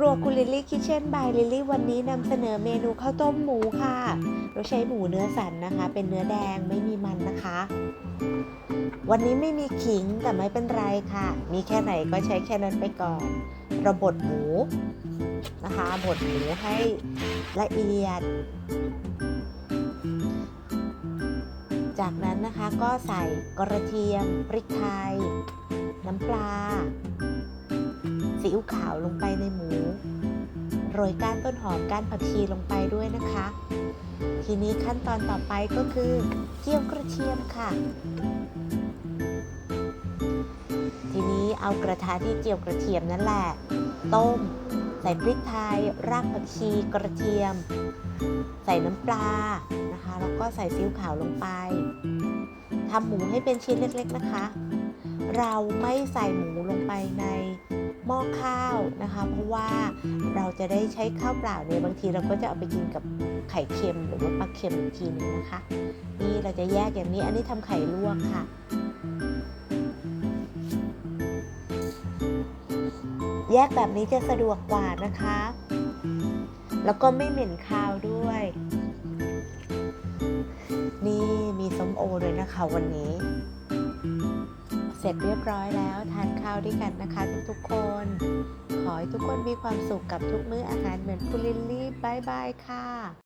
ครัวคุณลิลลี่คิเช่นบายลิลลี่วันนี้นำเสนอเมนูข้าวต้มหมูค่ะ เราใช้หมูเนื้อสันนะคะ เป็นเนื้อแดงไม่มีมันนะคะ วันนี้ไม่มีขิงแต่ไม่เป็นไรค่ะ มีแค่ไหนก็ใช้แค่นั้นไปก่อน เราบดหมูนะคะบดหมูให้ละเอียด จากนั้นนะคะก็ใส่กระเทียมพริกไทยน้ำปลา ซีอิ๊วขาวลงไปในหมู โรยก้านต้นหอมก้านผักชีลงไปด้วยนะคะ ทีนี้ขั้นตอนต่อไปก็คือเจียวกระเทียมค่ะ ทีนี้เอากระทะที่เจียวกระเทียมนั่นแหละ ต้ม ใส่พริกไทย รากผักชีกระเทียม ใส่น้ำปลานะคะ แล้วก็ใส่ซีอิ๊วขาวลงไปทำหมูให้เป็นชิ้นเล็กๆนะคะ เราไม่ใส่หมูลงไปใน หม้อข้าวนะคะ เพราะว่าเราจะได้ใช้ข้าวเปล่าเนี่ยบางทีเราก็จะเอาไปกินกับไข่เค็มหรือว่าปลาเค็มอีกทีหนึงนะคะ นี่เราจะแยกอย่างนี้อันนี้ทำไข่ลวกค่ะแยกแบบนี้จะสะดวกกว่านะคะ แล้วก็ไม่เหม็นคาวด้วย นี่มีส้มโอด้วยนะคะวันนี้ เสร็จเรียบร้อยแล้ว ทานข้าวด้วยกันนะคะทุกๆคน ขอให้ทุกคนมีความสุขกับทุกมื้ออาหารเหมือนคุณลิลลี่บายบายค่ะ